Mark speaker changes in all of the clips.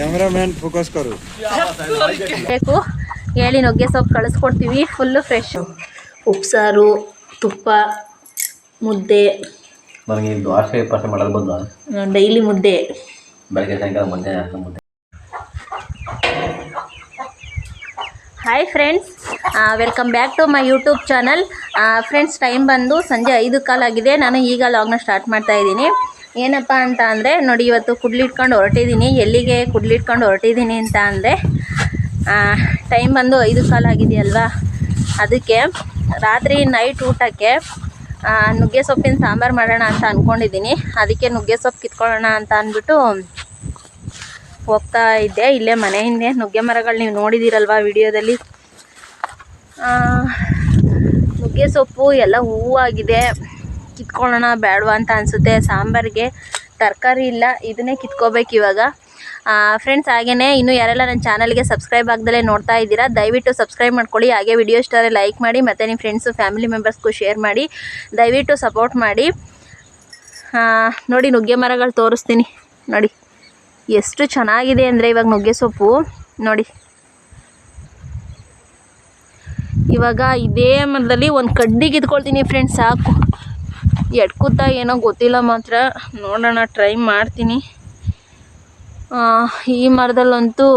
Speaker 1: Cameraman focus ಕರು.
Speaker 2: ಬೇಕು. ಹೇಳಿ ನುಗ್ಗೆ ಸೊಪ್ಪು ಕಳಿಸ್ಕೊಡ್ತೀವಿ ಫುಲ್ಲು ಫ್ರೆಶ್ ಉಪ್ಸಾರು ತುಪ್ಪ ಮುದ್ದೆ.
Speaker 3: ನನಗೆ ದೋಸೆ
Speaker 2: ಡೈಲಿ ಮುದ್ದೆ.
Speaker 3: ಬೆಳಗ್ಗೆ ಸಾಯಂಕಾಲ ಮುದ್ದೆ ಮುದ್ದೆ.
Speaker 2: Hi friends welcome back to my YouTube channel friends time ಬಂದು ಸಂಜೆ ಐದು ಕಾಲಾಗಿದೆ. ನಾನು ಈಗ ಲಾಗ್ನ ಸ್ಟಾರ್ಟ್ ಮಾಡ್ತಾ ಇದ್ದೀನಿ. ಏನಪ್ಪ ಅಂತ ಅಂದರೆ, ನೋಡಿ ಇವತ್ತು ಕುಡ್ಲಿಟ್ಕೊಂಡು ಹೊರಟಿದ್ದೀನಿ. ಎಲ್ಲಿಗೆ ಕುಡ್ಲಿಟ್ಕೊಂಡು ಹೊರಟಿದ್ದೀನಿ ಅಂತ ಅಂದರೆ ಟೈಮ್ ಬಂದು ಐದು ಕಾಲಾಗಿದೆಯಲ್ವಾ ಅದಕ್ಕೆ ರಾತ್ರಿ ನೈಟ್ ಊಟಕ್ಕೆ ನುಗ್ಗೆ ಸೊಪ್ಪಿನ ಸಾಂಬಾರು ಮಾಡೋಣ ಅಂತ ಅಂದ್ಕೊಂಡಿದ್ದೀನಿ ಅದಕ್ಕೆ ನುಗ್ಗೆ ಸೊಪ್ಪು ಕಿತ್ಕೊಳ್ಳೋಣ ಅಂತ ಅಂದ್ಬಿಟ್ಟು ಹೋಗ್ತಾ ಇದ್ದೆ. ಇಲ್ಲೇ ಮನೆ ಹಿಂದೆ. ನುಗ್ಗೆ ಮರಗಳು ನೀವು ನೋಡಿದ್ದೀರಲ್ವಾ ವಿಡಿಯೋದಲ್ಲಿ? ನುಗ್ಗೆ ಸೊಪ್ಪು ಎಲ್ಲ ಹೂವಾಗಿದೆ. ಕಿತ್ಕೊಳ್ಳೋಣ, ಬೇಡವಾ ಅಂತ ಅನಿಸುತ್ತೆ. ಸಾಂಬಾರಿಗೆ ತರಕಾರಿ ಇಲ್ಲ, ಇದನ್ನೇ ಕಿತ್ಕೋಬೇಕು ಇವಾಗ. ಫ್ರೆಂಡ್ಸ್ ಹಾಗೇ ಇನ್ನೂ ಯಾರೆಲ್ಲ ನನ್ನ ಚಾನಲ್ಗೆ ಸಬ್ಸ್ಕ್ರೈಬ್ ಆಗ್ದಲೇ ನೋಡ್ತಾ ಇದ್ದೀರಾ, ದಯವಿಟ್ಟು ಸಬ್ಸ್ಕ್ರೈಬ್ ಮಾಡ್ಕೊಳ್ಳಿ. ಹಾಗೆ ವಿಡಿಯೋ ಇಷ್ಟರೆ ಲೈಕ್ ಮಾಡಿ, ಮತ್ತು ನಿಮ್ಮ ಫ್ರೆಂಡ್ಸು ಫ್ಯಾಮಿಲಿ ಮೆಂಬರ್ಸ್ಗೂ ಶೇರ್ ಮಾಡಿ. ದಯವಿಟ್ಟು ಸಪೋರ್ಟ್ ಮಾಡಿ. ನೋಡಿ ನುಗ್ಗೆ ಮರಗಳು ತೋರಿಸ್ತೀನಿ. ನೋಡಿ, ಎಷ್ಟು ಚೆನ್ನಾಗಿದೆ ಅಂದರೆ ಇವಾಗ ನುಗ್ಗೆ ಸೊಪ್ಪು. ನೋಡಿ. ಇವಾಗ ಇದೇ ಮರದಲ್ಲಿ ಒಂದು ಕಡ್ಡಿ ಕಿತ್ಕೊಳ್ತೀನಿ ಫ್ರೆಂಡ್ಸ್ ಸಾಕು. ಎಡ್ಕುತ್ತಾ ಏನೋ ಗೊತ್ತಿಲ್ಲ ಮಾತ್ರ. ನೋಡೋಣ ಟ್ರೈ ಮಾಡ್ತೀನಿ. ಈ ಮರದಲ್ಲಂತೂ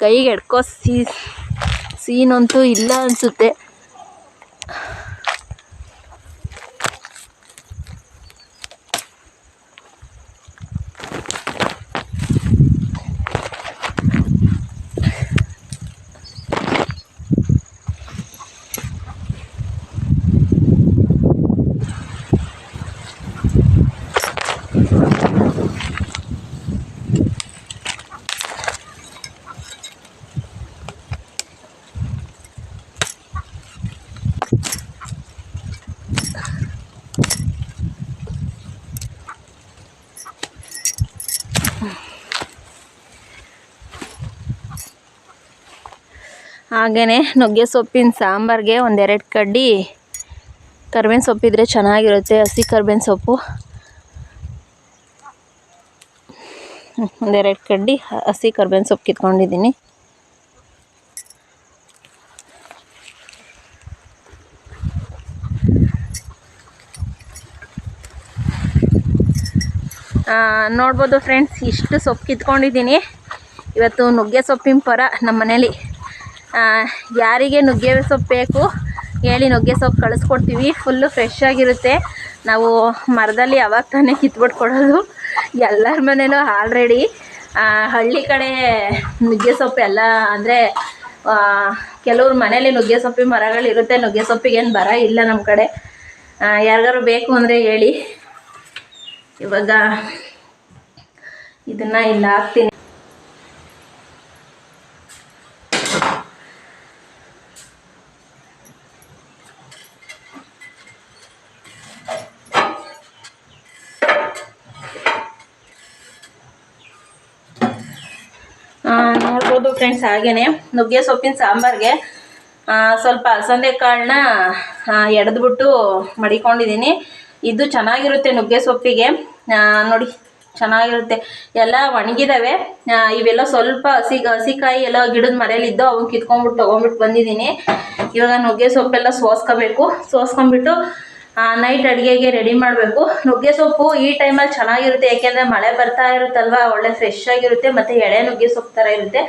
Speaker 2: ಕೈಗೆ ಎಡ್ಕೋ ಸೀ, ಸೀನಂತೂ ಇಲ್ಲ ಅನಿಸುತ್ತೆ. ಹಾಗೆಯೇ ನುಗ್ಗೆ ಸೊಪ್ಪಿನ ಸಾಂಬಾರಿಗೆ ಒಂದೆರಡು ಕಡ್ಡಿ ಕರ್ಬೇವಿನ ಸೊಪ್ಪಿದ್ರೆ ಚೆನ್ನಾಗಿರುತ್ತೆ, ಹಸಿ ಕರ್ಬೇವಿನ ಸೊಪ್ಪು. ಒಂದೆರಡು ಕಡ್ಡಿ ಹಸಿ ಕರ್ಬೇವಿನ ಸೊಪ್ಪು ಕಿತ್ಕೊಂಡಿದ್ದೀನಿ. ನೋಡ್ಬೋದು ಫ್ರೆಂಡ್ಸ್ ಇಷ್ಟು ಸೊಪ್ಪು ಕಿತ್ಕೊಂಡಿದ್ದೀನಿ. ಇವತ್ತು ನುಗ್ಗೆ ಸೊಪ್ಪಿನ ಪರ ನಮ್ಮ ಮನೇಲಿ ಯಾರಿಗೆ ನುಗ್ಗೆ ಸೊಪ್ಪು ಬೇಕು ಹೇಳಿ ನುಗ್ಗೆ ಸೊಪ್ಪು ಕಳಿಸ್ಕೊಡ್ತೀವಿ. ಫುಲ್ಲು ಫ್ರೆಶ್ ಆಗಿರುತ್ತೆ. ನಾವು ಮರದಲ್ಲಿ ಯಾವಾಗ ತಾನೇ ಕಿತ್ಬಿಟ್ಟು ಕೊಡೋದು ಎಲ್ಲರ ಮನೇಲೂ ಆಲ್ರೆಡಿ ಹಳ್ಳಿ ಕಡೆ ನುಗ್ಗೆ ಸೊಪ್ಪು ಎಲ್ಲ ಅಂದರೆ ಕೆಲವ್ರ ಮನೇಲಿ ನುಗ್ಗೆ ಸೊಪ್ಪಿನ ಮರಗಳಿರುತ್ತೆ. ನುಗ್ಗೆ ಸೊಪ್ಪಿಗೇನು ಬರ ಇಲ್ಲ ನಮ್ಮ ಕಡೆ. ಯಾರಿಗಾರು ಬೇಕು ಅಂದರೆ ಹೇಳಿ. ಇವಾಗ ಇದನ್ನು ಇಲ್ಲಿ ಹಾಕ್ತೀನಿ ಆ, ನೋಡ್ಬೋದು ಫ್ರೆಂಡ್ಸ್ ಹಾಗೇನೆ. ನುಗ್ಗೆ ಸೊಪ್ಪಿನ ಸಾಂಬಾರಿಗೆ ಸ್ವಲ್ಪ ಅಲಸಂದೆ ಕಾಳನ್ನ ಎಡದ್ಬಿಟ್ಟು ಮಡಿಕೊಂಡಿದ್ದೀನಿ ಇದು ಚೆನ್ನಾಗಿರುತ್ತೆ ನುಗ್ಗೆ ಸೊಪ್ಪಿಗೆ. ನೋಡಿ, ಚೆನ್ನಾಗಿರುತ್ತೆ. ಎಲ್ಲ ಒಣಗಿದಾವೆ. ಇವೆಲ್ಲ ಸ್ವಲ್ಪ ಹಸಿ, ಹಸಿಕಾಯಿ ಎಲ್ಲ ಗಿಡದ ಮರೇಲಿದ್ದು ಅವನ್ನ ಕಿತ್ಕೊಂಡ್ಬಿಟ್ಟು ತೊಗೊಂಬಿಟ್ಟು ಬಂದಿದ್ದೀನಿ ಇವಾಗ ನುಗ್ಗೆ ಸೊಪ್ಪೆಲ್ಲ ಸೋಸ್ಕೋಬೇಕು. ಸೋಸ್ಕೊಂಡ್ಬಿಟ್ಟು ನೈಟ್ ಅಡುಗೆಗೆ ರೆಡಿ ಮಾಡಬೇಕು. ನುಗ್ಗೆ ಸೊಪ್ಪು ಈ ಟೈಮಲ್ಲಿ ಚೆನ್ನಾಗಿರುತ್ತೆ. ಯಾಕೆಂದರೆ ಮಳೆ ಬರ್ತಾ ಇರುತ್ತಲ್ವ, ಒಳ್ಳೆ ಫ್ರೆಶ್ ಆಗಿರುತ್ತೆ, ಮತ್ತು ಎಳೆ ನುಗ್ಗೆ ಸೊಪ್ಪು ಥರ ಇರುತ್ತೆ.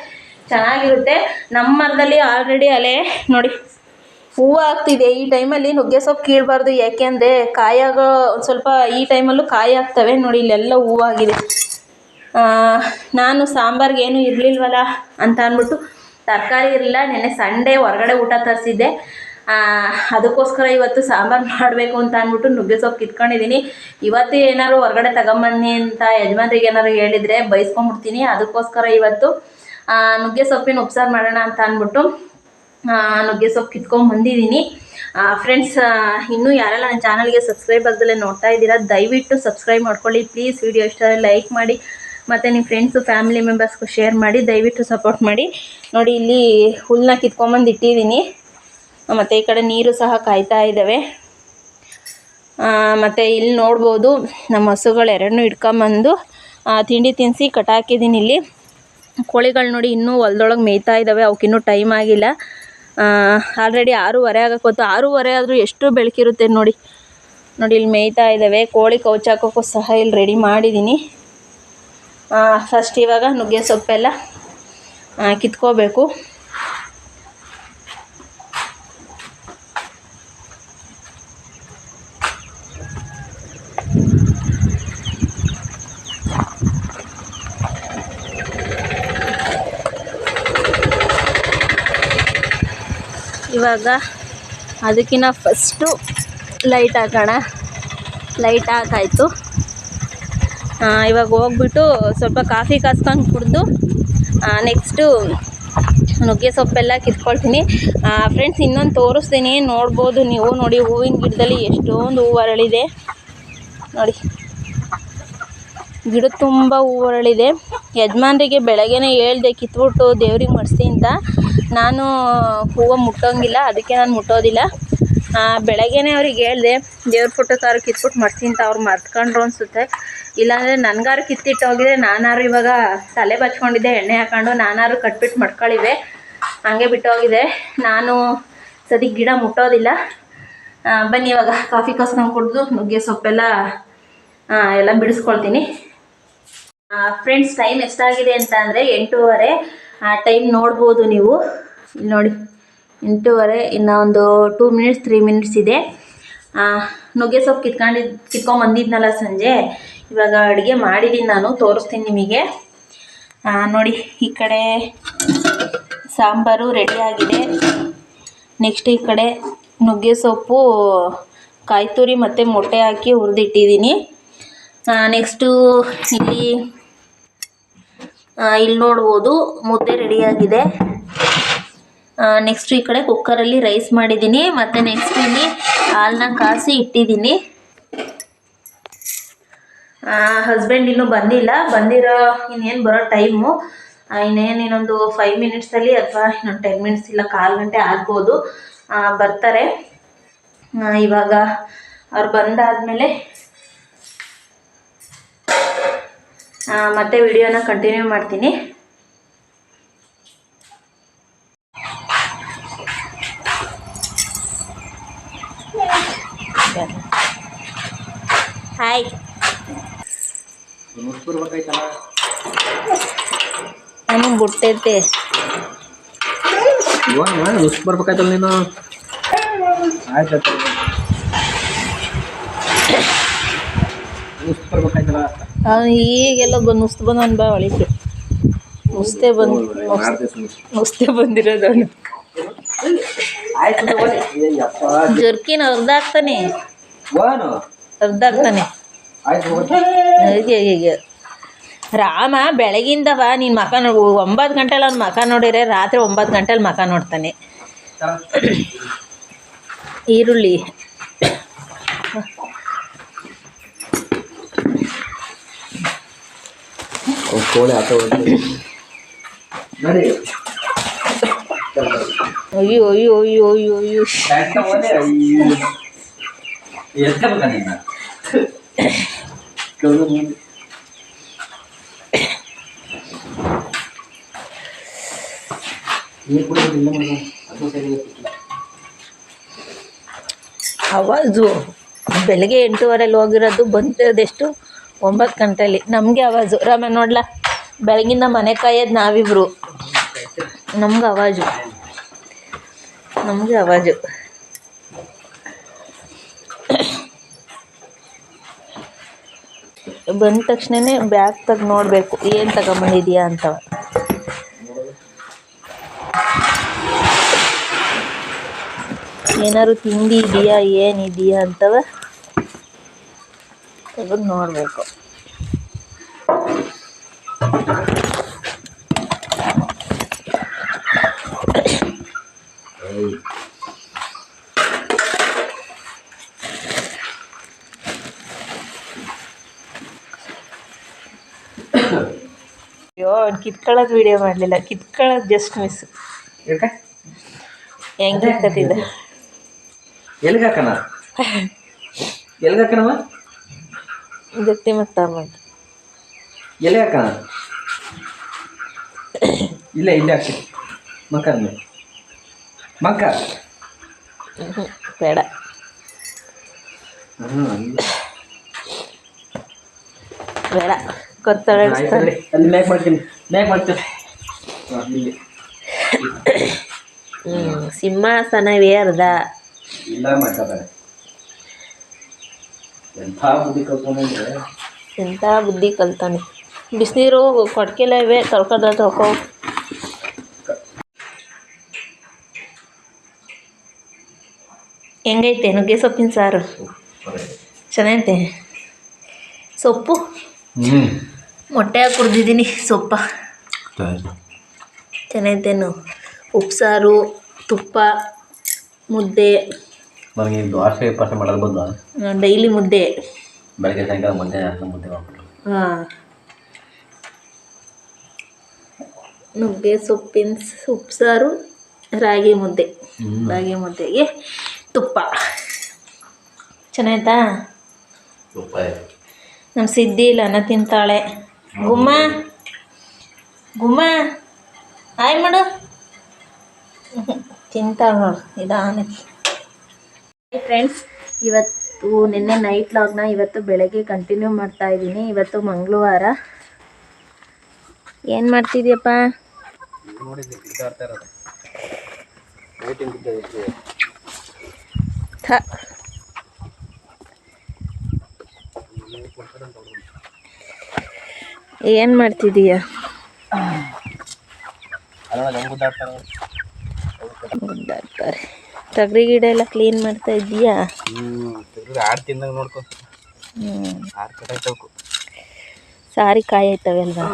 Speaker 2: ಚೆನ್ನಾಗಿರುತ್ತೆ. ನಮ್ಮ ಮರದಲ್ಲಿ ಆಲ್ರೆಡಿ ಅಲೆ, ನೋಡಿ, ಹೂವು ಆಗ್ತಿದೆ. ಈ ಟೈಮಲ್ಲಿ ನುಗ್ಗೆ ಸೊಪ್ಪು ಕೀಳಬಾರ್ದು. ಯಾಕೆಂದರೆ ಕಾಯಾಗೋ ಸ್ವಲ್ಪ ಈ ಟೈಮಲ್ಲೂ ಕಾಯಿ ಆಗ್ತವೆ. ನೋಡಿ, ಇಲ್ಲೆಲ್ಲ ಹೂವಾಗಿದೆ ನಾನು ಸಾಂಬಾರ್ಗೆ ಏನು ಇರಲಿಲ್ವಲ್ಲ ಅಂತ ಅಂದ್ಬಿಟ್ಟು ತರಕಾರಿ ಇರಲಿಲ್ಲ. ನೆನ್ನೆ ಸಂಡೇ ಹೊರಗಡೆ ಊಟ ತರಿಸಿದ್ದೆ. ಅದಕ್ಕೋಸ್ಕರ ಇವತ್ತು ಸಾಂಬಾರು ಮಾಡಬೇಕು ಅಂತ ಅಂದ್ಬಿಟ್ಟು ನುಗ್ಗೆ ಸೊಪ್ಪು ಕಿತ್ಕೊಂಡಿದ್ದೀನಿ. ಇವತ್ತು ಏನಾದ್ರು ಹೊರಗಡೆ ತಗೊಂಬನ್ನಿ ಅಂತ ಯಜಮಾನ್ರಿಗೆ ಏನಾದ್ರು ಹೇಳಿದರೆ ಬೈಸ್ಕೊಂಡ್ಬಿಡ್ತೀನಿ. ಅದಕ್ಕೋಸ್ಕರ ಇವತ್ತು ನುಗ್ಗೆ ಸೊಪ್ಪಿನ ಉಪ್ಸಾರು ಮಾಡೋಣ ಅಂತ ಅಂದ್ಬಿಟ್ಟು ನುಗ್ಗೆ ಸೊಪ್ಪು ಕಿತ್ಕೊಂಡು ಬಂದಿದ್ದೀನಿ. ಫ್ರೆಂಡ್ಸ್ ಇನ್ನೂ ಯಾರೆಲ್ಲ ನನ್ನ ಚಾನಲ್ಗೆ ಸಬ್ಸ್ಕ್ರೈಬ್ ಆಗದಲ್ಲೇ ನೋಡ್ತಾ ಇದ್ದೀರಾ, ದಯವಿಟ್ಟು ಸಬ್ಸ್ಕ್ರೈಬ್ ಮಾಡ್ಕೊಳ್ಳಿ. ಪ್ಲೀಸ್ ವಿಡಿಯೋ ಇಷ್ಟ ಲೈಕ್ ಮಾಡಿ, ಮತ್ತು ನಿಮ್ಮ ಫ್ರೆಂಡ್ಸು ಫ್ಯಾಮಿಲಿ ಮೆಂಬರ್ಸ್ಗೂ ಶೇರ್ ಮಾಡಿ, ದಯವಿಟ್ಟು ಸಪೋರ್ಟ್ ಮಾಡಿ. ನೋಡಿ, ಇಲ್ಲಿ ಹುಲ್ಲನ್ನ ಕಿತ್ಕೊಂಬಂದು ಇಟ್ಟಿದ್ದೀನಿ. ಮತ್ತು ಈ ಕಡೆ ನೀರು ಸಹ ಕಾಯ್ತಾ ಇದ್ದಾವೆ ಮತ್ತು ಇಲ್ಲಿ ನೋಡ್ಬೋದು, ನಮ್ಮ ಹಸುಗಳು ಎರಡನ್ನೂ ಇಟ್ಕೊಂಬಂದು ತಿಂಡಿ ತಿನ್ನಿಸಿ ಕಟ್ಟಾಕಿದ್ದೀನಿ ಇಲ್ಲಿ. ಕೋಳಿಗಳು ನೋಡಿ ಇನ್ನೂ ಹೊಲ್ದೊಳಗೆ ಮೇಯ್ತಾ ಇದ್ದಾವೆ ಅವಕ್ಕಿನ್ನೂ ಟೈಮ್ ಆಗಿಲ್ಲ. ಆಲ್ರೆಡಿ ಆರೂವರೆ ಆಗಕ್ಕೆ ಆರೂವರೆ ಆದರೂ ಎಷ್ಟು ಬೆಳಕಿರುತ್ತೆ ನೋಡಿ. ನೋಡಿ ಇಲ್ಲಿ ಮೇಯ್ತಾ ಇದ್ದಾವೆ ಕೋಳಿ ಕೌಚಾಕೋಕ್ಕೂ ಸಹ ಇಲ್ಲಿ ರೆಡಿ ಮಾಡಿದ್ದೀನಿ ಫಸ್ಟ್ ಇವಾಗ ನುಗ್ಗೆ ಸೊಪ್ಪೆಲ್ಲ ಕಿತ್ಕೋಬೇಕು. ಇವಾಗ ಅದಕ್ಕಿಂತ ಫಸ್ಟು ಲೈಟ್ ಹಾಕೋಣ. ಲೈಟ್ ಹಾಕಾಯಿತು. ಇವಾಗ ಹೋಗ್ಬಿಟ್ಟು ಸ್ವಲ್ಪ ಕಾಫಿ ಕಾಸ್ಕೊಂಡು ಕುಡಿದು ನೆಕ್ಸ್ಟು ನುಗ್ಗೆ ಸೊಪ್ಪೆಲ್ಲ ಕಿತ್ಕೊಳ್ತೀನಿ. ಫ್ರೆಂಡ್ಸ್ ಇನ್ನೊಂದು ತೋರಿಸ್ತೀನಿ, ನೋಡ್ಬೋದು ನೀವು ನೋಡಿ ಹೂವಿನ ಗಿಡದಲ್ಲಿ ಎಷ್ಟೊಂದು ಹೂವು ಅರಳಿದೆ ನೋಡಿ. ಗಿಡ ತುಂಬ ಹೂವು ಅರಳಿದೆ ಯಜಮಾನ್ರಿಗೆ ಬೆಳಗ್ಗೆನೇ ಹೇಳ್ದೆ, ಕಿತ್ಬಿಟ್ಟು ದೇವ್ರಿಗೆ ಮಡಿಸಿ ಅಂತ. ನಾನು ಹೂವು ಮುಟ್ಟೋಂಗಿಲ್ಲ, ಅದಕ್ಕೆ ನಾನು ಮುಟ್ಟೋದಿಲ್ಲ. ಬೆಳಗ್ಗೆನೇ ಅವ್ರಿಗೆ ಹೇಳ್ದೆ, ದೇವ್ರ ಫೋಟೋಕ್ಕಾರು ಕಿತ್ಬಿಟ್ಟು ಮಡಿಸಿ ಅಂತ ಅವ್ರು ಮರ್ತ್ಕೊಂಡ್ರು ಅನಿಸುತ್ತೆ. ಇಲ್ಲಾಂದರೆ ನನಗಾರು ಕಿತ್ತಿಟ್ಟು ಹೋಗಿದ್ರೆ ನಾನಾರು ಇವಾಗ ತಲೆ ಬಚ್ಕೊಂಡಿದ್ದೆ, ಎಣ್ಣೆ ಹಾಕೊಂಡು ನಾನಾರು ಕಟ್ಬಿಟ್ಟು ಮಡ್ಕೊಳ್ಳಿವೆ ಹಂಗೆ ಬಿಟ್ಟೋಗಿದೆ ನಾನು ಸದ್ಯಕ್ಕೆ ಗಿಡ ಮುಟ್ಟೋದಿಲ್ಲ. ಬನ್ನಿ ಇವಾಗ ಕಾಫಿ ಕಾಸ್ಕೊಂಡು ಕುಡಿದು ನುಗ್ಗೆ ಸೊಪ್ಪೆಲ್ಲ ಎಲ್ಲ ಬಿಡಿಸ್ಕೊಳ್ತೀನಿ. ಫ್ರೆಂಡ್ಸ್ ಟೈಮ್ ಎಷ್ಟಾಗಿದೆ ಅಂತ ಅಂದರೆ ಎಂಟೂವರೆ. ಆ ಟೈಮ್ ನೋಡ್ಬೋದು ನೀವು. ಇಲ್ಲಿ ನೋಡಿ, ಎಂಟೂವರೆ, ಇನ್ನು ಒಂದು ಟೂ ಮಿನಿಟ್ಸ್ ತ್ರೀ ಮಿನಿಟ್ಸ್ ಇದೆ. ನುಗ್ಗೆ ಸೊಪ್ಪು ಕಿತ್ಕೊಂಡಿದ್ದು ಕಿತ್ಕೊಂಬಂದಿದ್ನಲ್ಲ ಸಂಜೆ. ಇವಾಗ ಅಡುಗೆ ಮಾಡಿದ್ದೀನಿ ನಾನು, ತೋರಿಸ್ತೀನಿ ನಿಮಗೆ. ನೋಡಿ, ಈ ಕಡೆ ಸಾಂಬಾರು ರೆಡಿಯಾಗಿದೆ ನೆಕ್ಸ್ಟ್ ಈ ಕಡೆ ನುಗ್ಗೆ ಸೊಪ್ಪು ಕಾಯಿ ತುರಿ ಮತ್ತು ಮೊಟ್ಟೆ ಹಾಕಿ ಹುರಿದಿಟ್ಟಿದ್ದೀನಿ ನೆಕ್ಸ್ಟು ಇಲ್ಲಿ ಇಲ್ಲಿ ನೋಡ್ಬೋದು ಮುದ್ದೆ ರೆಡಿಯಾಗಿದೆ ನೆಕ್ಸ್ಟ್ ಈ ಕಡೆ ಕುಕ್ಕರಲ್ಲಿ ರೈಸ್ ಮಾಡಿದ್ದೀನಿ. ಮತ್ತು ನೆಕ್ಸ್ಟ್ ಇಲ್ಲಿ ಹಾಲನ್ನ ಕಾಸಿ ಇಟ್ಟಿದ್ದೀನಿ. ಹಸ್ಬೆಂಡ್ ಇನ್ನೂ ಬಂದಿಲ್ಲ. ಬಂದಿರೋ ಇನ್ನೇನು ಬರೋ ಟೈಮು ಇನ್ನೇನು ಇನ್ನೊಂದು ಫೈವ್ ಮಿನಿಟ್ಸಲ್ಲಿ ಅಥವಾ ಇನ್ನೊಂದು ಟೆನ್ ಮಿನಿಟ್ಸ್ ಇಲ್ಲ, ಕಾಲು ಗಂಟೆ ಆಗ್ಬೋದು. ಬರ್ತಾರೆ. ಇವಾಗ ಅವ್ರು ಬಂದಾದಮೇಲೆ ಮತ್ತೆ ವಿಡಿಯೋನ ಕಂಟಿನ್ಯೂ ಮಾಡ್ತೀನಿ. ಹಾಯ್ ನಾನು ಬಿಟ್ಟೈತೆ
Speaker 3: ನುಸ್ ಬರ್ಬೇಕಾಯ್ತಲ್ಲ ನೀನು? ಆಯ್ತು ಬರ್ಬೇಕಾಯ್ತಲ್ಲ?
Speaker 2: ಈಗೆಲ್ಲ ಬಂದು ನುಸ್ತು ಬಂದು ಅವ್ನು ಬಾ ಒಳಿಕೆ ನುಸ್ತೆ ಬಂದು ನುಸ್ತೆ ಬಂದಿರೋದು. ಜರ್ಕಿನ
Speaker 3: ಅರ್ಧ ಆಗ್ತಾನೆ.
Speaker 2: ಅರ್ಧ ಆಗ್ತಾನೆ. ರಾಮ ಬೆಳಗಿಂದವ ನೀನು ಮಕ ನೋಡು ಒಂಬತ್ತು ಗಂಟೆಲಿ ಅವ್ನು ಮಕ ನೋಡಿದ್ರೆ ರಾತ್ರಿ ಒಂಬತ್ತು ಗಂಟೆಲಿ ಮಕ ನೋಡ್ತಾನೆ. ಈರುಳ್ಳಿ.
Speaker 3: ಅವ್ನ್ ಕೋಳಿ ಆಟ
Speaker 2: ಅಯ್ಯೋ ಅಯ್ಯೋ ಅಯ್ಯೋ ಅಯ್ಯೋ ಅಯ್ಯೋ. ಅವಾಜು ಬೆಳಗ್ಗೆ ಎಂಟೂವರೆಲ್ಲಿ ಹೋಗಿರೋದು ಬಂದಿರೋದೆಷ್ಟು? ಒಂಬತ್ತು ಗಂಟೆಲಿ. ನಮಗೆ ಆವಾಜು. ರಾಮ ನೋಡ್ಲಾ? ಬೆಳಗಿಂದ ಮನೆ ಕಾಯೋದು ನಾವಿಬ್ರು. ನಮ್ಗೆ ಆವಾಜು. ನಮಗೆ ಆವಾಜು. ಬಂದ ತಕ್ಷಣನೇ ಬ್ಯಾಗ್ ತಗ್ ನೋಡಬೇಕು. ಏನು ತಗೊಂಬಂದಿದ್ಯಾ ಅಂತವ. ಏನಾದ್ರು ತಿಂಡಿ ಇದೆಯಾ ಏನಿದೆಯಾ ಅಂತವ. ತೆಗೆದು ನೋಡಬೇಕು. ಅಯ್ಯೋ ಅವ್ನು ಕಿತ್ಕೊಳ್ಳೋದು ವಿಡಿಯೋ ಮಾಡಲಿಲ್ಲ. ಕಿತ್ಕೊಳ್ಳೋದು ಜಸ್ಟ್ ಮಿಸ್? ಹೆಂಗೆ ಕಿತ್ಕತ್ತಿದ್ದ
Speaker 3: ಎಲ್ಗ್ ಹಾಕಣ? ಎಲ್ಗ್ ಹಾಕಣವ
Speaker 2: ಗಟ್ಟಿ ಎಲೆ
Speaker 3: ಎಲ್ಲಿ ಇಲ್ಲ ಇಲ್ಲ ಹಾಕಿ. ಮಕ್ಕ ಅಂದ್ಮೇಲೆ ಮಕ್ಕ.
Speaker 2: ಬೇಡ. ಬೇಡ. ಕೊತ್ತಳೆ
Speaker 3: ಅಲ್ಲಿ ಮ್ಯಾಕ್ ಮಾಡ್ತೀನಿ. ಮ್ಯಾಕ್ ಮಾಡ್ತೀನಿ.
Speaker 2: ಸಿಂಹಾಸನವೇ ಅರ್ಧ
Speaker 3: ಇಲ್ಲ ಮಾಡ್ತಾರೆ ಎಂಥ ಬುದ್ಧಿ
Speaker 2: ಎಂಥ ಬುದ್ಧಿ ಕಲ್ತಾನೆ? ಬಿಸಿನೀರು ಕೊಡ್ಕೆಲ್ಲ ಇವೆ ತೊಳ್ಕೊದ ತೊಳ್ಕೊ. ಹೆಂಗೈತೆ ನುಗ್ಗೆ ಸೊಪ್ಪಿನ ಸಾರು? ಚೆನ್ನಾಗೈತೆ? ಸೊಪ್ಪು? ಮೊಟ್ಟೆ ಹಾಕಿ ಕುಡ್ದಿದ್ದೀನಿ ಸೊಪ್ಪ. ಚೆನ್ನಾಗೈತೇನು ಉಪ್ಸಾರು ತುಪ್ಪ ಮುದ್ದೆ.
Speaker 3: ನನಗೆ ದೋಸೆ ಪಾಸೆ ಮಾಡೋದು ಬಂದ.
Speaker 2: ಡೈಲಿ ಮುದ್ದೆ.
Speaker 3: ಬೆಳಗ್ಗೆ ಸಾಯಂಕಾಲ ಮುದ್ದೆ ಮುದ್ದೆ ಮಾಡ್ಬಿಟ್ಟು
Speaker 2: ಹಾಂ. ನುಗ್ಗೆ ಸೊಪ್ಪಿನ ಉಪ್ಸಾರು ರಾಗಿ ಮುದ್ದೆ. ರಾಗಿ ಮುದ್ದೆಗೆ ತುಪ್ಪ. ಚೆನ್ನಾಯ್ತಾ?
Speaker 3: ನಮ್
Speaker 2: ನಮ್ಮ ಸಿದ್ಧಿ ಇಲ್ಲ ಅನ್ನ ತಿಂತಾಳೆ. ಗುಮ್ಮ. ಗುಮ್ಮ. ಆಯ್ ಮಾಡು. ತಿಂತಾಳೆ ನೋಡು ನಿಧಾನಕ್ಕೆ. ಫ್ರೆಂಡ್ಸ್ ಇವತ್ತು ನಿನ್ನೆ ನೈಟ್ ಲಾಗ್ನ ಇವತ್ತು ಬೆಳಗ್ಗೆ ಕಂಟಿನ್ಯೂ ಮಾಡ್ತಾ ಇದ್ದೀನಿ. ಇವತ್ತು ಮಂಗಳವಾರ. ಏನು ಮಾಡ್ತಿದ್ಯಪ್ಪ? ಏನ್ ಮಾಡ್ತಿದೀಯ? ಗುದ್ದಾಡ್ತಾರೆ ತೊಗರಿ ಗಿಡ ಎಲ್ಲ ಕ್ಲೀನ್ ಮಾಡ್ತಾ
Speaker 3: ತಿಂದಂಗೆ ನೋಡ್ಕೊ. ಆರು ಐತವ್ಕು
Speaker 2: ಸಾರಿ ಕಾಯಿ ಆಯ್ತವೆ ಅಲ್ವಾ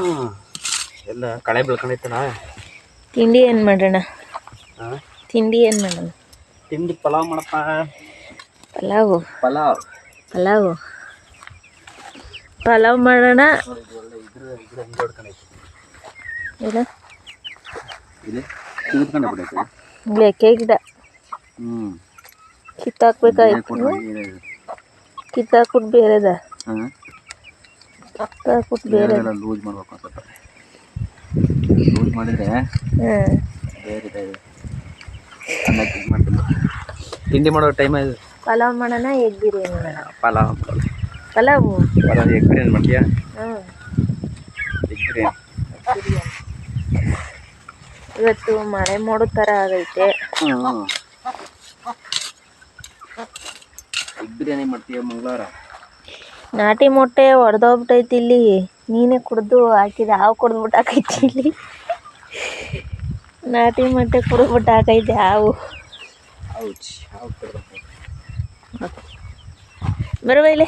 Speaker 3: ಎಲ್ಲ ಕಳೆ
Speaker 2: ತಿಂಡಿ ಏನು ಮಾಡೋಣ? ತಿಂಡಿ ಏನು ಮಾಡೋಣ?
Speaker 3: ತಿಂಡಿ ಪಲಾವ್ ಮಾಡಪ್ಪ.
Speaker 2: ಪಲಾವು?
Speaker 3: ಪಲಾವ್.
Speaker 2: ಪಲಾವು? ಪಲಾವ್ ಮಾಡೋಣ. ಇಲ್ಲ? ಲೆಕ್ಕೆ ಗಿಡ. ಕಿತ್ತಾಕ್ಬೇಕಾಯ್ತು ಕಿತ್ತಾಕ್ಬಿಟ್ಟು ಬೇರೆದ? ಕಿತ್ತಾಕ್ಬಿಟ್ಟು ಬೇರೆ.
Speaker 3: ಲೂಸ್ ಮಾಡ್ಬೇಕು ಸ್ವಲ್ಪ ಲೂಸ್ ಮಾಡಿದ್ರೆ ಬೇರೆ ತಿಂಡಿ ಮಾಡೋ ಟೈಮ್ ಇದು?
Speaker 2: ಪಲಾವ್ ಮಾಡೋಣ ಎಗ್ ಬಿರಿಯಾನಿ ಮಾಡೋಣ.
Speaker 3: ಪಲಾವ್
Speaker 2: ಪಲಾವು?
Speaker 3: ಪಲಾವ್ ಎಗ್ ಬಿರಿಯಾನಿ ಮಾಡ್ತೀಯಾ?
Speaker 2: ಹ್ಞೂ
Speaker 3: ಎಗ್ ಬಿರಿಯಾನಿ.
Speaker 2: ಇವತ್ತು ಮಳೆ ಮೋಡ ಥರ ಆಗೈತೆ
Speaker 3: ಹ್ಞೂ ಎಗ್ ಬಿರಿಯಾನಿ ಮಾಡ್ತೀಯ ಮಂಗಳವಾರ?
Speaker 2: ನಾಟಿ ಮೊಟ್ಟೆ ಒಡೆದೋಗ್ಬಿಟ್ಟೈತಿ ಇಲ್ಲಿ. ನೀನೇ ಕುಡ್ದು ಹಾಕಿದೆ ಹಾವು ಕುಡಿದ್ಬಿಟ್ಟು ಹಾಕೈತಿ ಇಲ್ಲಿ. ನಾಟಿ ಮೊಟ್ಟೆ ಕುಡಿದ್ಬಿಟ್ಟು ಹಾಕೈತೆ ಹಾವು. ಬರುವ ಇಲ್ಲಿ.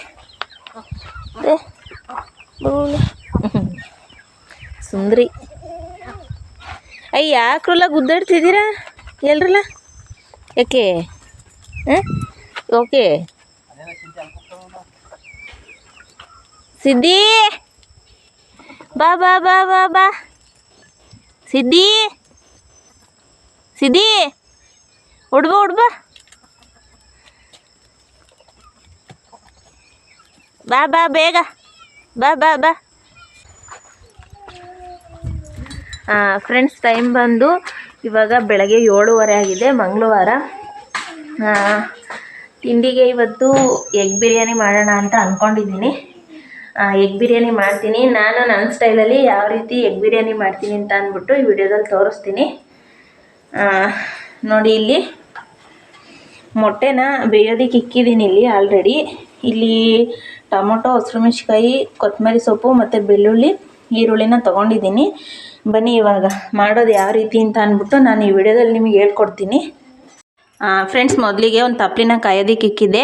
Speaker 2: ಸುಂದ್ರಿ. ಅಯ್ಯ ಯಾಕ್ರಲ್ಲ ಗುದ್ದಾಡ್ತಿದ್ದೀರಾ? ಎಲ್ರಲ್ಲ ಯಾಕೆ? ಹಾಂ ಓಕೆ. ಸಿದ್ದಿ ಬಾ ಬಾ ಬಾ ಬಾ ಬಾ. ಸಿದ್ದಿ ಸಿದ್ದಿ ಉಡ್ಬ ಉಡ್ಬ. ಬಾ ಬಾ, ಬೇಗ. ಬಾ ಬಾ ಬಾ. ಫ್ರೆಂಡ್ಸ್ ಟೈಮ್ ಬಂದು ಇವಾಗ ಬೆಳಗ್ಗೆ ಏಳುವರೆ ಆಗಿದೆ, ಮಂಗಳವಾರ. ತಿಂಡಿಗೆ ಇವತ್ತು ಎಗ್ ಬಿರಿಯಾನಿ ಮಾಡೋಣ ಅಂತ ಅಂದ್ಕೊಂಡಿದ್ದೀನಿ ಎಗ್ ಬಿರಿಯಾನಿ ಮಾಡ್ತೀನಿ. ನಾನು ನನ್ನ ಸ್ಟೈಲಲ್ಲಿ ಯಾವ ರೀತಿ ಎಗ್ ಬಿರಿಯಾನಿ ಮಾಡ್ತೀನಿ ಅಂತ ಅಂದ್ಬಿಟ್ಟು ಈ ವಿಡಿಯೋದಲ್ಲಿ ತೋರಿಸ್ತೀನಿ. ನೋಡಿ ಇಲ್ಲಿ ಮೊಟ್ಟೆನ ಬೇಯೋದಕ್ಕೆ ಇಕ್ಕಿದ್ದೀನಿ ಇಲ್ಲಿ ಆಲ್ರೆಡಿ ಇಲ್ಲಿ ಟೊಮೊಟೊ ಹಸಿರುಮೆಣ್ಸಿಕಾಯಿ ಕೊತ್ತಂಬರಿ ಸೊಪ್ಪು ಮತ್ತು ಬೆಳ್ಳುಳ್ಳಿ, ಈರುಳ್ಳಿನ ತೊಗೊಂಡಿದ್ದೀನಿ. ಬನ್ನಿ ಇವಾಗ ಮಾಡೋದು ಯಾವ ರೀತಿ ಅಂತ ಅಂದ್ಬಿಟ್ಟು ನಾನು ಈ ವಿಡಿಯೋದಲ್ಲಿ ನಿಮಗೆ ಹೇಳ್ಕೊಡ್ತೀನಿ. ಫ್ರೆಂಡ್ಸ್ ಮೊದಲಿಗೆ ಒಂದು ತಪ್ಪಲಿನ ಕಾಯೋದಕ್ಕೆ ಇಕ್ಕಿದ್ದೆ.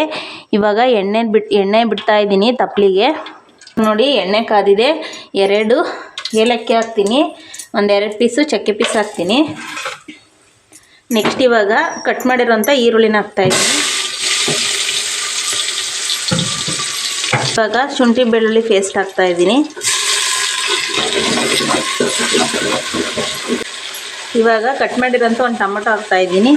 Speaker 2: ಇವಾಗ ಎಣ್ಣೆ ಬಿಟ್ಟು ಎಣ್ಣೆ ಬಿಡ್ತಾ ಇದ್ದೀನಿ ನೋಡಿ ಎಣ್ಣೆ ಕಾದಿದೆ. ಎರಡು ಏಲಕ್ಕಿ ಹಾಕ್ತೀನಿ. ಒಂದೆರಡು ಪೀಸು ಚಕ್ಕೆ ಪೀಸ್ ಹಾಕ್ತೀನಿ. ನೆಕ್ಸ್ಟ್ ಇವಾಗ ಕಟ್ ಮಾಡಿರೋಂಥ ಈರುಳ್ಳಿನ ಹಾಕ್ತಾಯಿದ್ದೀನಿ ಇವಾಗ ಶುಂಠಿ ಬೆಳ್ಳುಳ್ಳಿ ಪೇಸ್ಟ್ ಹಾಕ್ತಾಯಿದ್ದೀನಿ ಇವಾಗ ಕಟ್ ಮಾಡಿರೋಂಥ ಒಂದು ಟೊಮೊಟೊ ಹಾಕ್ತಾಯಿದ್ದೀನಿ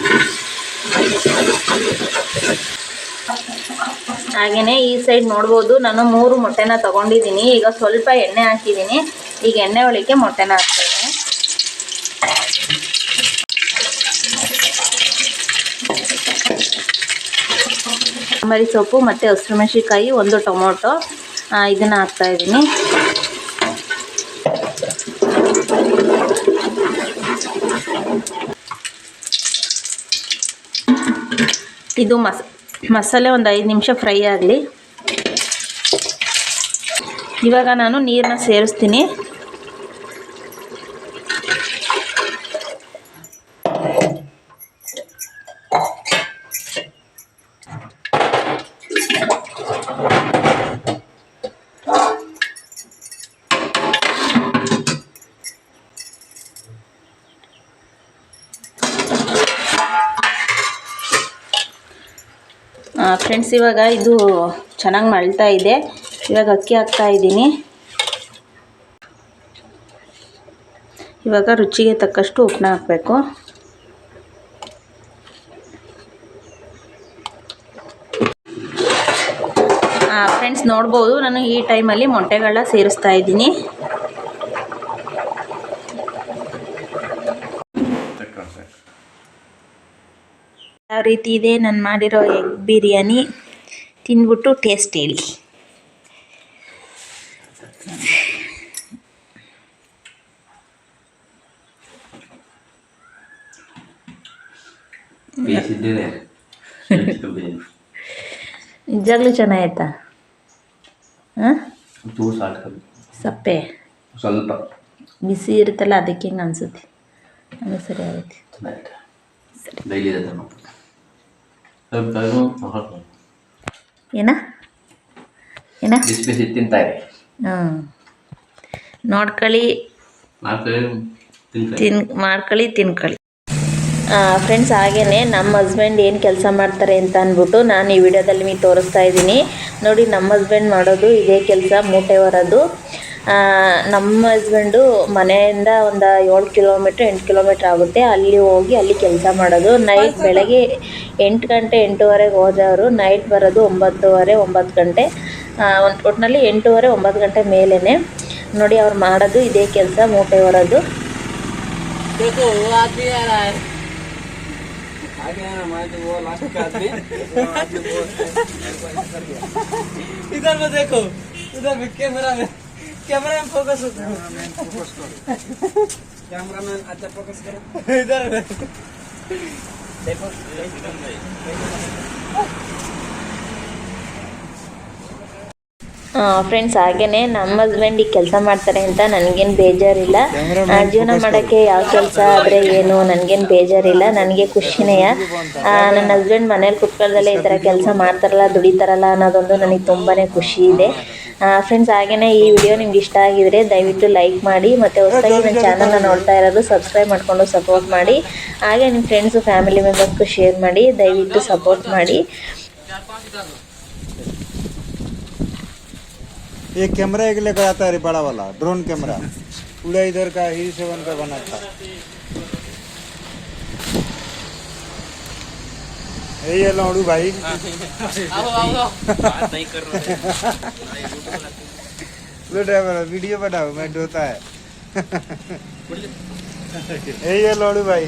Speaker 2: ಹಾಗೆಯೇ ಈ ಸೈಡ್ ನೋಡ್ಬೋದು. ನಾನು ಮೂರು ಮೊಟ್ಟೆನ ತಗೊಂಡಿದ್ದೀನಿ. ಈಗ ಸ್ವಲ್ಪ ಎಣ್ಣೆ ಹಾಕಿದ್ದೀನಿ. ಈಗ ಎಣ್ಣೆ ಒಳಗೆ ಮೊಟ್ಟೆನ ಹಾಕ್ತಾಯಿದ್ದೀನಿ ಕೊತ್ತಂಬರಿ ಸೊಪ್ಪು ಮತ್ತು ಹಸಿಮೆಣ್ಸಿನ್ಕಾಯಿ, ಒಂದು ಟೊಮೊಟೊ ಇದನ್ನು ಹಾಕ್ತಾಯಿದ್ದೀನಿ ಇದು ಮಸ ಮಸಾಲೆ ಒಂದು ಐದು ನಿಮಿಷ ಫ್ರೈ ಆಗಲಿ. ಇವಾಗ ನಾನು ನೀರನ್ನ ಸೇರಿಸ್ತೀನಿ. ಫ್ರೆಂಡ್ಸ್ ಇವಾಗ ಇದು ಚೆನ್ನಾಗಿ ಮಳ್ತಾ ಇದೆ. ಇವಾಗ ಅಕ್ಕಿ ಹಾಕ್ತಾ ಇದ್ದೀನಿ. ಇವಾಗ ರುಚಿಗೆ ತಕ್ಕಷ್ಟು ಉಪ್ಪನ್ನ ಹಾಕಬೇಕು. ಫ್ರೆಂಡ್ಸ್ ನೋಡ್ಬೋದು, ನಾನು ಈ ಟೈಮಲ್ಲಿ ಮೊಟ್ಟೆಗಳನ್ನ ಸೇರಿಸ್ತಾ ಇದ್ದೀನಿ. ಯಾವ ರೀತಿ ಇದೆ. ನಾನು ಮಾಡಿರೋ ಎಗ್ ಬಿರಿಯಾನಿ. ತಿಂದ್ಬಿಟ್ಟು ಟೇಸ್ಟ್ ಹೇಳಿ. ನಿಜಾಗ್ಲೂ ಹಾ
Speaker 3: ಹಾಂ?
Speaker 2: ಸಪ್ಪೆ?
Speaker 3: ಸ್ವಲ್ಪ.
Speaker 2: ಬಿಸಿ ಇರುತ್ತಲ್ಲ ಅದಕ್ಕೆ ಹಿಂಗೆ ಅನಿಸುತ್ತೆ. ಅದು ಸರಿ ಆಗುತ್ತೆ.
Speaker 3: ಚೆನ್ನಾಗಿದೆ ಡೈಲಿ ಇದೆ ತಮ್ಮ ಸ್ವಲ್ಪ ಸ್ವಲ್ಪ
Speaker 2: ಏನ ಏನ
Speaker 3: ಬಿಸಿ ಬಿಸಿ ತಿಂತಾರೆ
Speaker 2: ಹ್ಞೂ ನೋಡ್ಕೊಳ್ಳಿ ತಿನ್ ಮಾಡ್ಕೊಳ್ಳಿ ತಿನ್ಕೊಳ್ಳಿ ಫ್ರೆಂಡ್ಸ್ ಹಾಗೇನೆ ನಮ್ಮ ಹಸ್ಬೆಂಡ್ ಏನು ಕೆಲಸ ಮಾಡ್ತಾರೆ ಅಂತ ಅಂದ್ಬಿಟ್ಟು ನಾನು ಈ ವಿಡಿಯೋದಲ್ಲಿ ತೋರಿಸ್ತಾ ಇದ್ದೀನಿ. ನೋಡಿ ನಮ್ಮ ಹಸ್ಬೆಂಡ್ ಮಾಡೋದು ಇದೇ ಕೆಲಸ ಮೂಟೆ ಹೊರೋದು. ನಮ್ಮ ಹಸ್ಬೆಂಡು ಮನೆಯಿಂದ ಒಂದು ಏಳು ಕಿಲೋಮೀಟ್ರ್ ಎಂಟು ಕಿಲೋಮೀಟ್ರ್ ಆಗುತ್ತೆ ಅಲ್ಲಿ ಹೋಗಿ ಅಲ್ಲಿ ಕೆಲಸ ಮಾಡೋದು ನೈಟ್ ಬೆಳಗ್ಗೆ ಎಂಟು ಗಂಟೆ ಎಂಟೂವರೆಗೆ ಹೋದವರು ನೈಟ್ ಬರೋದು ಒಂಬತ್ತುವರೆ ಒಂಬತ್ತು ಗಂಟೆ ಒಂದು ಒಟ್ಟಿನಲ್ಲಿ ಎಂಟೂವರೆ ಒಂಬತ್ತು ಗಂಟೆ ಮೇಲೇ ನೋಡಿ ಅವ್ರು ಮಾಡೋದು ಇದೇ ಕೆಲಸ ಮೂಟೆ ಹೊರೋದು
Speaker 1: देखो वो आदमी आ रहा है आगे आना मैं तो वो लास्ट का आदमी इधर में देखो उधर भी कैमरा में ক্যামেরাম্যান ফোকাস ক্যামেরাম্যান ফোকাস করে ক্যামেরাম্যান আচ্ছা ফোকাস করে। দেখো। দেখো।
Speaker 2: ಫ್ರೆಂಡ್ಸ್ ಹಾಗೇನೆ ನಮ್ಮ ಹಸ್ಬೆಂಡ್ ಈ ಕೆಲಸ ಮಾಡ್ತಾರೆ ಅಂತ ನನಗೇನು ಬೇಜಾರಿಲ್ಲ. ಜೀವನ ಮಾಡೋಕ್ಕೆ ಯಾವ ಕೆಲಸ ಆದರೆ ಏನು ನನಗೇನು ಬೇಜಾರಿಲ್ಲ ನನಗೆ ಖುಷಿನೇ. ಆ, ನನ್ನ ಹಸ್ಬೆಂಡ್ ಮನೇಲಿ ಕುತ್ಕೊಳ್ದಲ್ಲೇ ಈ ಥರ ಕೆಲಸ ಮಾಡ್ತಾರಲ್ಲ ದುಡಿತಾರಲ್ಲ ಅನ್ನೋದೊಂದು ನನಗೆ ತುಂಬಾ ಖುಷಿ ಇದೆ. ಫ್ರೆಂಡ್ಸ್ ಹಾಗೇನೆ ಈ ವಿಡಿಯೋ ನಿಮ್ಗೆ ಇಷ್ಟ ಆಗಿದ್ರೆ ದಯವಿಟ್ಟು ಲೈಕ್ ಮಾಡಿ ಮತ್ತು ಹೊಸದಾಗಿ ನನ್ನ ಚಾನಲ್ನ ನೋಡ್ತಾ ಇರೋದು ಸಬ್ಸ್ಕ್ರೈಬ್ ಮಾಡಿಕೊಂಡು ಸಪೋರ್ಟ್ ಮಾಡಿ. ಹಾಗೆ ನಿಮ್ಮ ಫ್ರೆಂಡ್ಸು ಫ್ಯಾಮಿಲಿ ಮೆಂಬರ್ಸ್ಗೂ ಶೇರ್ ಮಾಡಿ ದಯವಿಟ್ಟು ಸಪೋರ್ಟ್ ಮಾಡಿ.
Speaker 4: एक कैमरा एक लेकर आता है बड़ा वाला ड्रोन कैमरा। पूरा इधर का ही सेवन का बना था। यही है लौड़ू भाई।
Speaker 1: आओ आओ बात नहीं
Speaker 4: लो ड्राइवर वीडियो बनाओ मैं ढोता है। यही है लौड़ू भाई।